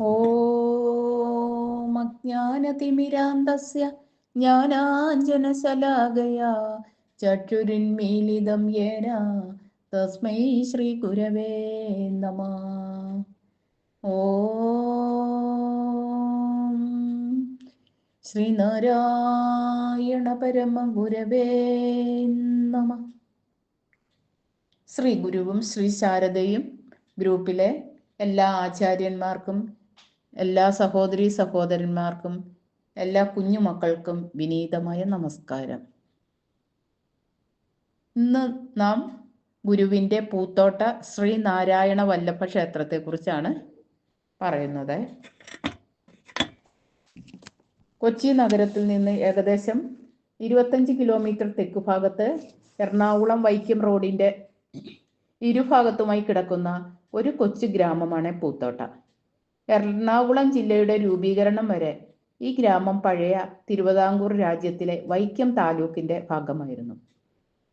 ഓം അജ്ഞാനതിമിരാന്തസ്യ ജ്ഞാനാഞ്ജനശലാകയാ ചക്ഷുരുന്മീലിതം യേന തസ്മൈ ശ്രീഗുരവേ നമ. ഓം. ശ്രീനാരായണ പരമ ഗുരവേ നമ. ശ്രീ ഗുരുവും ശ്രീ ശാരദയും ഗ്രൂപ്പിലെ എല്ലാ ആചാര്യന്മാർക്കും എല്ലാ സഹോദരി സഹോദരന്മാർക്കും എല്ലാ കുഞ്ഞുമക്കൾക്കും വിനീതമായ നമസ്കാരം. ഇന്ന് നാം ഗുരുവിന്റെ പൂത്തോട്ട ശ്രീനാരായണ വല്ലഭ ക്ഷേത്രത്തെക്കുറിച്ചാണ് പറയുന്നത്. കൊച്ചി നഗരത്തിൽ നിന്ന് ഏകദേശം ഇരുപത്തഞ്ച് കിലോമീറ്റർ തെക്ക് ഭാഗത്ത് എറണാകുളം വൈക്കം റോഡിന്റെ ഇരുഭാഗത്തുമായി കിടക്കുന്ന ഒരു കൊച്ചു ഗ്രാമമാണ് പൂത്തോട്ട. എറണാകുളം ജില്ലയുടെ രൂപീകരണം വരെ ഈ ഗ്രാമം പഴയ തിരുവിതാംകൂർ രാജ്യത്തിലെ വൈക്കം താലൂക്കിന്റെ ഭാഗമായിരുന്നു.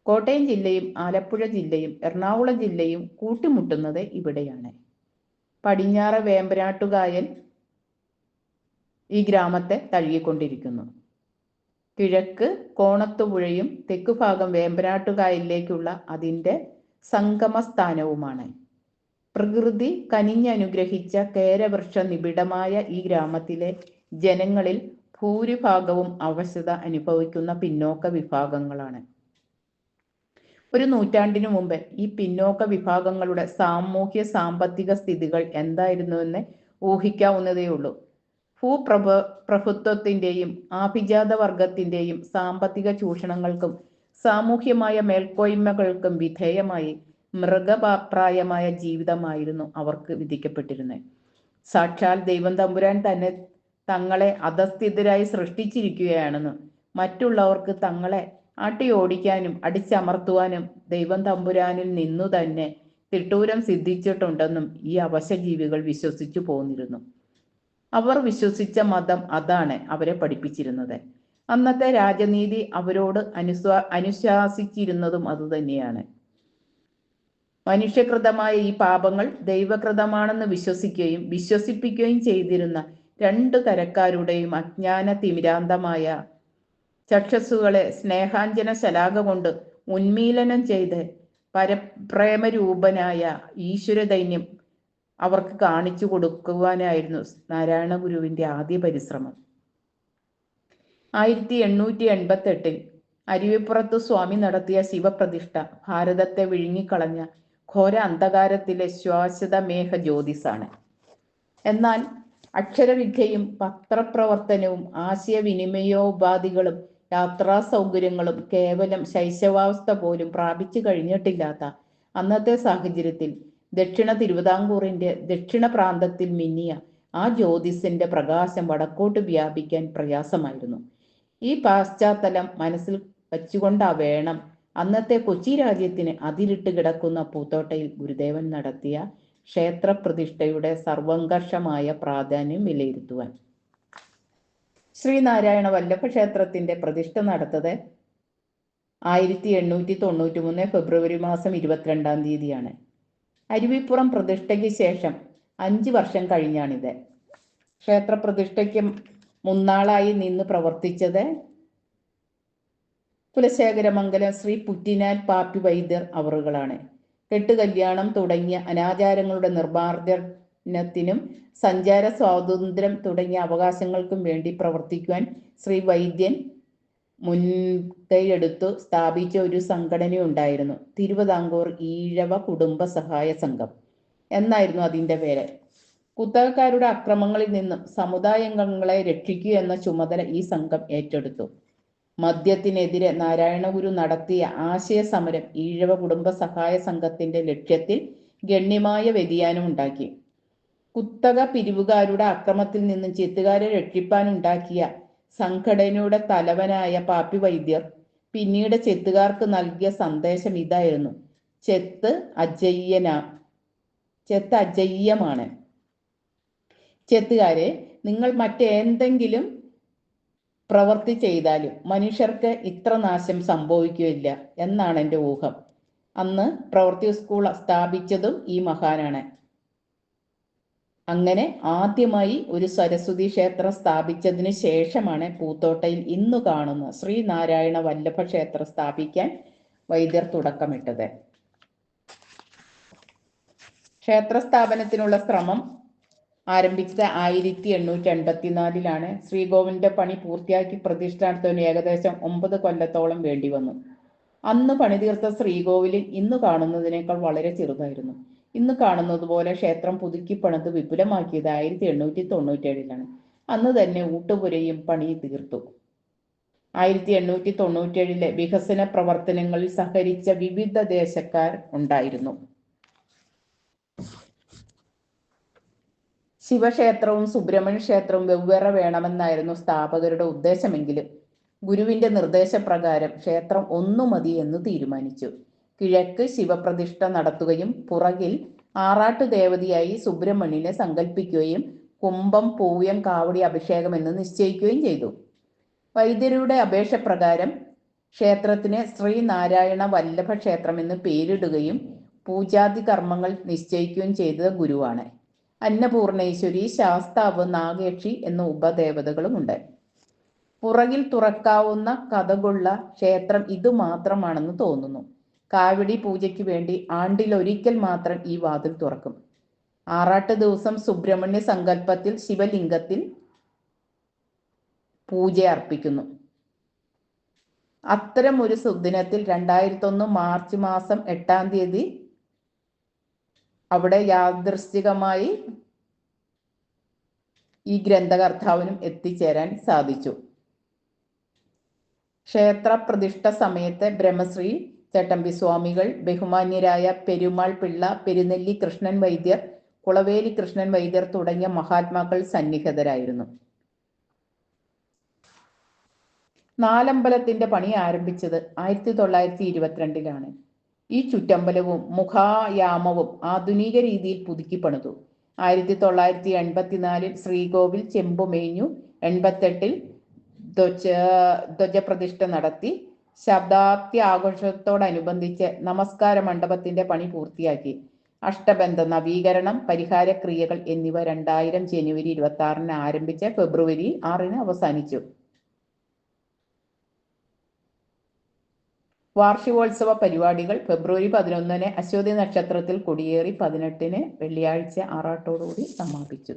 കോട്ടയം ജില്ലയും ആലപ്പുഴ ജില്ലയും എറണാകുളം ജില്ലയും കൂട്ടിമുട്ടുന്നത് ഇവിടെയാണ്. പടിഞ്ഞാറ് വേമ്പനാട്ടുകായൽ ഈ ഗ്രാമത്തെ തഴുകിക്കൊണ്ടിരിക്കുന്നു. കിഴക്ക് കോണത്തുപുഴയും തെക്കുഭാഗം വേമ്പനാട്ടുകായലിലേക്കുള്ള അതിന്റെ സംഗമസ്ഥാനവുമാണ്. പ്രകൃതി കനിഞ്ഞനുഗ്രഹിച്ച കേരവൃക്ഷ നിബിഡമായ ഈ ഗ്രാമത്തിലെ ജനങ്ങളിൽ ഭൂരിഭാഗവും അവശത അനുഭവിക്കുന്ന പിന്നോക്ക വിഭാഗങ്ങളാണ്. ഒരു നൂറ്റാണ്ടിനു മുമ്പ് ഈ പിന്നോക്ക വിഭാഗങ്ങളുടെ സാമൂഹ്യ സാമ്പത്തിക സ്ഥിതികൾ എന്തായിരുന്നുവെന്ന് ഊഹിക്കാവുന്നതേയുള്ളൂ. ഭൂപ്രഭ പ്രഭുത്വത്തിന്റെയും ആഭിജാത വർഗത്തിന്റെയും സാമ്പത്തിക ചൂഷണങ്ങൾക്കും സാമൂഹ്യമായ മേൽക്കോയ്മകൾക്കും വിധേയമായി മൃഗപ്രായമായ ജീവിതമായിരുന്നു അവർക്ക് വിധിക്കപ്പെട്ടിരുന്നത്. സാക്ഷാൽ ദൈവം തമ്പുരാൻ തന്നെ തങ്ങളെ അധസ്ഥിതരായി സൃഷ്ടിച്ചിരിക്കുകയാണെന്നും മറ്റുള്ളവർക്ക് തങ്ങളെ ആട്ടി ഓടിക്കാനും അടിച്ചമർത്തുവാനും ദൈവം തമ്പുരാനിൽ നിന്നു തന്നെ തിട്ടൂരം സിദ്ധിച്ചിട്ടുണ്ടെന്നും ഈ അവശജീവികൾ വിശ്വസിച്ചു പോന്നിരുന്നു. അവർ വിശ്വസിച്ച മതം അതാണ് അവരെ പഠിപ്പിച്ചിരുന്നത്. അന്നത്തെ രാജനീതി അവരോട് അനുസ്വാ അനുശാസിച്ചിരുന്നതും അതുതന്നെയാണ്. മനുഷ്യകൃതമായ ഈ പാപങ്ങൾ ദൈവകൃതമാണെന്ന് വിശ്വസിക്കുകയും വിശ്വസിപ്പിക്കുകയും ചെയ്തിരുന്ന രണ്ടു തരക്കാരുടെയും അജ്ഞാന തിമിരാന്തമായ ചക്ഷസ്സുകളെ സ്നേഹാഞ്ജന ശലാക കൊണ്ട് ഉന്മീലനം ചെയ്ത് പരപ്രേമരൂപനായ ഈശ്വരദൈന്യം അവർക്ക് കാണിച്ചു കൊടുക്കുവാനായിരുന്നു നാരായണ ഗുരുവിന്റെ ആദ്യ പരിശ്രമം. ആയിരത്തി എണ്ണൂറ്റി എൺപത്തി എട്ടിൽ അരുവിപ്പുറത്ത് സ്വാമി നടത്തിയ ശിവപ്രതിഷ്ഠ ഭാരതത്തെ വിഴുങ്ങിക്കളഞ്ഞ ഘോര അന്ധകാരത്തിലെ ശ്വാസത മേഘ ജ്യോതിസാണ്. എന്നാൽ അക്ഷരവിദ്യയും പത്രപ്രവർത്തനവും ആശയവിനിമയോപാധികളും യാത്രാ സൗകര്യങ്ങളും കേവലം ശൈശവാവസ്ഥ പോലും പ്രാപിച്ചു കഴിഞ്ഞിട്ടില്ലാത്ത അന്നത്തെ സാഹചര്യത്തിൽ ദക്ഷിണ തിരുവിതാംകൂറിന്റെ ദക്ഷിണ പ്രാന്തത്തിൽ മിന്നിയ ആ ജ്യോതിസിന്റെ പ്രകാശം വടക്കോട്ട് വ്യാപിക്കാൻ പ്രയാസമായിരുന്നു. ഈ പാശ്ചാത്തലം മനസ്സിൽ വച്ചുകൊണ്ടാ വേണം അന്നത്തെ കൊച്ചി രാജ്യത്തിന് അതിരിട്ട് കിടക്കുന്ന പൂത്തോട്ടയിൽ ഗുരുദേവൻ നടത്തിയ ക്ഷേത്രപ്രതിഷ്ഠയുടെ സർവംഘർഷമായ പ്രാധാന്യം വിലയിരുത്തുവാൻ. ശ്രീനാരായണ വല്ലഭ ക്ഷേത്രത്തിന്റെ പ്രതിഷ്ഠ നടത്തത് ആയിരത്തി എണ്ണൂറ്റി തൊണ്ണൂറ്റി മൂന്ന് ഫെബ്രുവരി മാസം ഇരുപത്തിരണ്ടാം തീയതിയാണ്. അരുവിപ്പുറം പ്രതിഷ്ഠയ്ക്ക് ശേഷം അഞ്ച് വർഷം കഴിഞ്ഞാണിത്. ക്ഷേത്ര പ്രതിഷ്ഠയ്ക്ക് മുന്നാളായി നിന്ന് പ്രവർത്തിച്ചത് കുലശേഖരമംഗലം ശ്രീ പുറ്റിനാൽ പാപ്പി വൈദ്യർ അവറുകളാണ്. കെട്ടുകല്യാണം തുടങ്ങിയ അനാചാരങ്ങളുടെ നിർമ്മാർജനത്തിനും സഞ്ചാര സ്വാതന്ത്ര്യം തുടങ്ങിയ അവകാശങ്ങൾക്കും വേണ്ടി പ്രവർത്തിക്കുവാൻ ശ്രീ വൈദ്യൻ മുൻകൈയെടുത്തു സ്ഥാപിച്ച ഒരു സംഘടനയുണ്ടായിരുന്നു തിരുവിതാംകൂർ ഈഴവ കുടുംബ സഹായ സംഘം എന്നായിരുന്നു അതിന്റെ പേര്. കുത്തകക്കാരുടെ അക്രമങ്ങളിൽ നിന്നും സമുദായാംഗങ്ങളെ രക്ഷിക്കുക എന്ന ചുമതല ഈ സംഘം ഏറ്റെടുത്തു. മദ്യത്തിനെതിരെ നാരായണഗുരു നടത്തിയ ആശയ സമരം ഈഴവ കുടുംബ സഹായ സംഘത്തിന്റെ ലക്ഷ്യത്തിൽ ഗണ്യമായ വ്യതിയാനം ഉണ്ടാക്കി കുത്തക പിരിവുകാരുടെ അക്രമത്തിൽ നിന്നും ചെത്തുകാരെ രക്ഷിപ്പാനുണ്ടാക്കിയ സംഘടനയുടെ തലവനായ പാപ്പി വൈദ്യർ പിന്നീട് ചെത്തുകാർക്ക് നൽകിയ സന്ദേശം ഇതായിരുന്നു. ചെത്ത് അജയ്യന ചെത്ത് അജയ്യമാണ്. ചെത്തുകാരെ നിങ്ങൾ മറ്റെന്തെങ്കിലും പ്രവൃത്തി ചെയ്താലും മനുഷ്യർക്ക് ഇത്ര നാശം സംഭവിക്കുകയില്ല എന്നാണ് എന്റെ ഊഹം. അന്ന് പ്രവൃത്തി സ്കൂൾ സ്ഥാപിച്ചതും ഈ മഹാനാണ്. അങ്ങനെ ആദ്യമായി ഒരു സരസ്വതി ക്ഷേത്രം സ്ഥാപിച്ചതിന് ശേഷമാണ് പൂത്തോട്ടയിൽ ഇന്ന് കാണുന്ന ശ്രീനാരായണ വല്ലഭ ക്ഷേത്രം സ്ഥാപിക്കാൻ വൈദ്യർ തുടക്കമിട്ടത്. ക്ഷേത്ര സ്ഥാപനത്തിനുള്ള ശ്രമം ആരംഭിച്ചത് ആയിരത്തി എണ്ണൂറ്റി എൺപത്തിനാലിലാണ് ശ്രീകോവിലിന്റെ പണി പൂർത്തിയാക്കി പ്രതിഷ്ഠ നടത്തുവാൻ ഏകദേശം ഒമ്പത് കൊല്ലത്തോളം വേണ്ടി വന്നു. അന്ന് പണിതീർത്ത ശ്രീകോവിലിൽ ഇന്ന് കാണുന്നതിനേക്കാൾ വളരെ ചെറുതായിരുന്നു. ഇന്ന് കാണുന്നത് പോലെ ക്ഷേത്രം പുതുക്കി പണിത് വിപുലമാക്കിയത് ആയിരത്തി എണ്ണൂറ്റി തൊണ്ണൂറ്റേഴിലാണ് അന്ന് തന്നെ ഊട്ടുപുരയും പണി തീർത്തു. ആയിരത്തി എണ്ണൂറ്റി തൊണ്ണൂറ്റേഴിലെ വികസന പ്രവർത്തനങ്ങളിൽ സഹകരിച്ച വിവിധ ദേശക്കാർ ഉണ്ടായിരുന്നു. ശിവക്ഷേത്രവും സുബ്രഹ്മണ്യ ക്ഷേത്രവും വെവ്വേറെ വേണമെന്നായിരുന്നു സ്ഥാപകരുടെ ഉദ്ദേശമെങ്കിലും ഗുരുവിന്റെ നിർദ്ദേശപ്രകാരം ക്ഷേത്രം ഒന്നു മതി എന്ന് തീരുമാനിച്ചു. കിഴക്ക് ശിവപ്രതിഷ്ഠ നടത്തുകയും പുറകിൽ ആറാട്ടു ദേവതയായി സുബ്രഹ്മണ്യനെ സങ്കല്പിക്കുകയും കുംഭം പൂയം കാവടി അഭിഷേകം എന്ന് നിശ്ചയിക്കുകയും ചെയ്തു. വൈദ്യരുടെ അപേക്ഷ പ്രകാരം ക്ഷേത്രത്തിന് ശ്രീനാരായണ വല്ലഭ ക്ഷേത്രം എന്ന് പേരിടുകയും പൂജാതി കർമ്മങ്ങൾ നിശ്ചയിക്കുകയും ചെയ്തത് ഗുരുവാണ്. അന്നപൂർണേശ്വരി ശാസ്താവ് നാഗേക്ഷി എന്ന ഉപദേവതകളുമുണ്ട്. പുറകിൽ തുറക്കാവുന്ന കഥകുള്ള ക്ഷേത്രം ഇത് മാത്രമാണെന്ന് തോന്നുന്നു. കാവടി പൂജയ്ക്ക് വേണ്ടി ആണ്ടിലൊരിക്കൽ മാത്രം ഈ വാതിൽ തുറക്കും. ആറാട്ട് ദിവസം സുബ്രഹ്മണ്യ സങ്കല്പത്തിൽ ശിവലിംഗത്തിൽ പൂജ അർപ്പിക്കുന്നു. അത്തരം ഒരു സുദിനത്തിൽ രണ്ടായിരത്തി ഒന്ന് മാർച്ച് മാസം എട്ടാം തീയതി അവിടെ യാദൃശ്ചികമായി ഈ ഗ്രന്ഥകർത്താവിനും എത്തിച്ചേരാൻ സാധിച്ചു. ക്ഷേത്ര പ്രതിഷ്ഠ സമയത്ത് ബ്രഹ്മശ്രീ ചട്ടമ്പി സ്വാമികൾ ബഹുമാന്യരായ പെരുമാൾ പിള്ള പെരുനെല്ലി കൃഷ്ണൻ വൈദ്യർ കുളവേലി കൃഷ്ണൻ വൈദ്യർ തുടങ്ങിയ മഹാത്മാക്കൾ സന്നിഹിതരായിരുന്നു. നാലമ്പലത്തിന്റെ പണി ആരംഭിച്ചത് ആയിരത്തി തൊള്ളായിരത്തി ഇരുപത്തിരണ്ടിലാണ്. ഈ ചുറ്റമ്പലവും മുഖായാമവും ആധുനിക രീതിയിൽ പുതുക്കി പണിതു ആയിരത്തി തൊള്ളായിരത്തി എൺപത്തിനാലിൽ ശ്രീകോവിൽ ചെമ്പുമേഞ്ഞു എൺപത്തെട്ടിൽ ധ്വജ ധ്വജപ്രതിഷ്ഠ നടത്തി. ശബ്ദാബ്ദി ആഘോഷത്തോടനുബന്ധിച്ച് നമസ്കാര മണ്ഡപത്തിന്റെ പണി പൂർത്തിയാക്കി. അഷ്ടബന്ധ നവീകരണം പരിഹാര ക്രിയകൾ എന്നിവ രണ്ടായിരം ജനുവരി ഇരുപത്തി ആറിന് ആരംഭിച്ച് ഫെബ്രുവരി ആറിന് അവസാനിച്ചു. വാർഷികോത്സവ പരിപാടികൾ ഫെബ്രുവരി പതിനൊന്നിന് അശ്വതി നക്ഷത്രത്തിൽ കൊടിയേറി പതിനെട്ടിന് വെള്ളിയാഴ്ച ആറാട്ടോടുകൂടി സമാപിച്ചു.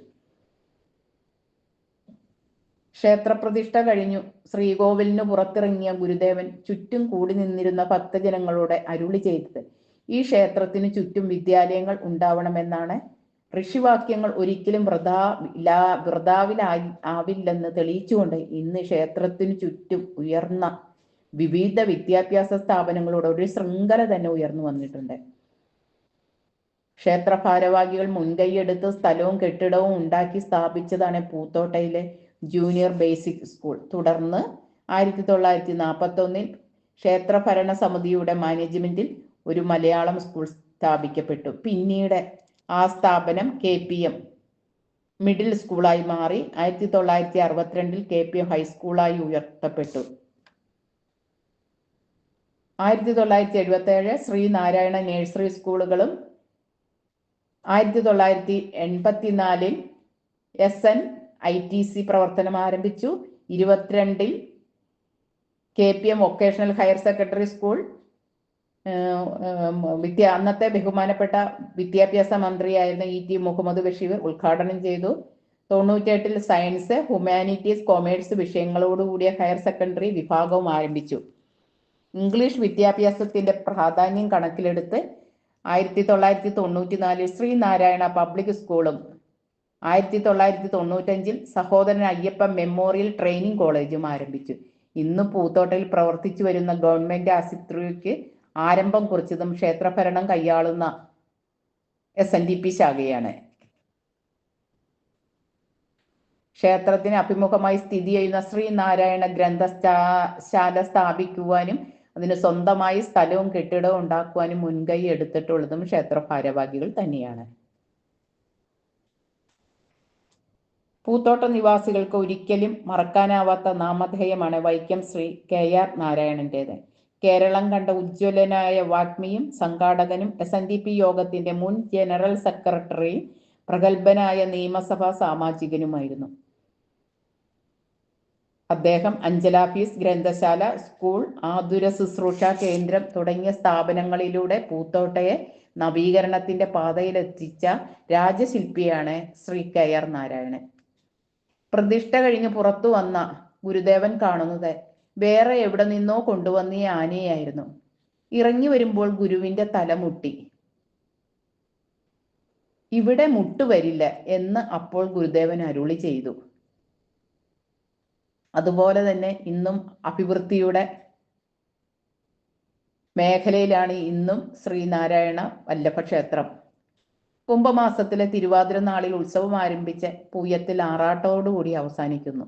ക്ഷേത്രപ്രതിഷ്ഠ കഴിഞ്ഞു. ശ്രീകോവിലിന് പുറത്തിറങ്ങിയ ഗുരുദേവൻ ചുറ്റും കൂടി നിന്നിരുന്ന ഭക്തജനങ്ങളോട് അരുളി ചെയ്തത് ഈ ക്ഷേത്രത്തിന് ചുറ്റും വിദ്യാലയങ്ങൾ ഉണ്ടാവണമെന്നാണ്. ഋഷിവാക്യങ്ങൾ ഒരിക്കലും വൃതാ വൃതാവിലായി ആവില്ലെന്ന് തെളിയിച്ചുകൊണ്ട് ഇന്ന് ക്ഷേത്രത്തിനു ചുറ്റും ഉയർന്ന വിവിധ വിദ്യാഭ്യാസ സ്ഥാപനങ്ങളോട് ഒരു ശൃംഖല തന്നെ ഉയർന്നു വന്നിട്ടുണ്ട്. ക്ഷേത്ര ഭാരവാഹികൾ മുൻകൈയെടുത്ത് സ്ഥലവും കെട്ടിടവും ഉണ്ടാക്കി സ്ഥാപിച്ചതാണ് പൂത്തോട്ടയിലെ ജൂനിയർ ബേസിക് സ്കൂൾ. തുടർന്ന് ആയിരത്തി തൊള്ളായിരത്തി നാൽപ്പത്തി ഒന്നിൽ ക്ഷേത്ര ഭരണ സമിതിയുടെ മാനേജ്മെന്റിൽ ഒരു മലയാളം സ്കൂൾ സ്ഥാപിക്കപ്പെട്ടു. പിന്നീട് ആ സ്ഥാപനം കെ പി എം മിഡിൽ സ്കൂളായി മാറി ആയിരത്തി തൊള്ളായിരത്തി അറുപത്തിരണ്ടിൽ കെ പി എം ഹൈസ്കൂളായി ഉയർത്തപ്പെട്ടു. ആയിരത്തി തൊള്ളായിരത്തി എഴുപത്തി ഏഴ് ശ്രീനാരായണ നഴ്സറി സ്കൂളുകളും ആയിരത്തി തൊള്ളായിരത്തി എൺപത്തിനാലിൽ S N I T C പ്രവർത്തനം ആരംഭിച്ചു. ഇരുപത്തിരണ്ടിൽ K P M vocational higher secondary school വിദ്യ അന്നത്തെ ബഹുമാനപ്പെട്ട വിദ്യാഭ്യാസ മന്ത്രിയായിരുന്ന ഇ ടി മുഹമ്മദ് ബഷീർ ഉദ്ഘാടനം ചെയ്തു. തൊണ്ണൂറ്റെട്ടിൽ സയൻസ് ഹ്യൂമാനിറ്റീസ് കൊമേഴ്സ് വിഷയങ്ങളോടുകൂടിയ ഹയർ സെക്കൻഡറി വിഭാഗവും ആരംഭിച്ചു. ഇംഗ്ലീഷ് വിദ്യാഭ്യാസത്തിന്റെ പ്രാധാന്യം കണക്കിലെടുത്ത് ആയിരത്തി തൊള്ളായിരത്തി തൊണ്ണൂറ്റി നാലിൽ ശ്രീനാരായണ പബ്ലിക് സ്കൂളും ആയിരത്തി തൊള്ളായിരത്തി തൊണ്ണൂറ്റഞ്ചിൽ സഹോദരൻ അയ്യപ്പ മെമ്മോറിയൽ ട്രെയിനിങ് കോളേജും ആരംഭിച്ചു. ഇന്ന് പൂത്തോട്ടയിൽ പ്രവർത്തിച്ചു വരുന്ന ഗവൺമെന്റ് ആശുപത്രിക്ക് ആരംഭം കുറിച്ചതും ക്ഷേത്രഭരണം കൈയാളുന്ന എസ് എൻ ഡി പി ശാഖയാണ്. ക്ഷേത്രത്തിന് അഭിമുഖമായി സ്ഥിതി ചെയ്യുന്ന ശ്രീനാരായണ ഗ്രന്ഥശാല സ്ഥാപിക്കുവാനും അതിന് സ്വന്തമായി സ്ഥലവും കെട്ടിടവും ഉണ്ടാക്കുവാനും മുൻകൈ എടുത്തിട്ടുള്ളതും ക്ഷേത്ര ഭാരവാഹികൾ തന്നെയാണ്. പൂത്തോട്ട നിവാസികൾക്ക് ഒരിക്കലും മറക്കാനാവാത്ത നാമധേയമാണ് വൈക്കം ശ്രീ കെ ആർ നാരായണന്റേത്. കേരളം കണ്ട ഉജ്ജ്വലനായ വാഗ്മിയും സംഘാടകനും എസ് എൻ ഡി പി യോഗത്തിന്റെ മുൻ ജനറൽ സെക്രട്ടറിയും പ്രഗത്ഭനായ നിയമസഭാ സാമാജികനുമായിരുന്നു. അദ്ദേഹം അഞ്ചലാഫീസ് ഗ്രന്ഥശാല സ്കൂൾ ആതുര ശുശ്രൂഷ കേന്ദ്രം തുടങ്ങിയ സ്ഥാപനങ്ങളിലൂടെ പൂത്തോട്ടയെ നവീകരണത്തിന്റെ പാതയിലെത്തിച്ച രാജശില്പിയാണ് ശ്രീ കെ ആർ നാരായണൻ. പ്രതിഷ്ഠ കഴിഞ്ഞ് പുറത്തു വന്ന ഗുരുദേവൻ കാണുന്നത് വേറെ എവിടെ നിന്നോ കൊണ്ടുവന്ന ഈ ആനയായിരുന്നു. ഇറങ്ങി വരുമ്പോൾ ഗുരുവിന്റെ തലമുട്ടി ഇവിടെ മുട്ടുവരില്ല എന്ന് അപ്പോൾ ഗുരുദേവൻ അരുളി ചെയ്തു. അതുപോലെ തന്നെ ഇന്നും അഭിവൃദ്ധിയുടെ മേഖലയിലാണ് ഇന്നും ശ്രീനാരായണ വല്ലഭ ക്ഷേത്രം കുംഭമാസത്തിലെ തിരുവാതിര നാളിൽ ഉത്സവം ആരംഭിച്ച് പൂയത്തിൽ ആറാട്ടോടുകൂടി അവസാനിക്കുന്നു.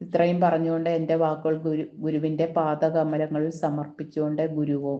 ഇത്രയും പറഞ്ഞുകൊണ്ട് എന്റെ വാക്കുകൾ ഗുരു ഗുരുവിന്റെ പാദകമലങ്ങളിൽ സമർപ്പിച്ചുകൊണ്ട് ഗുരുവോ.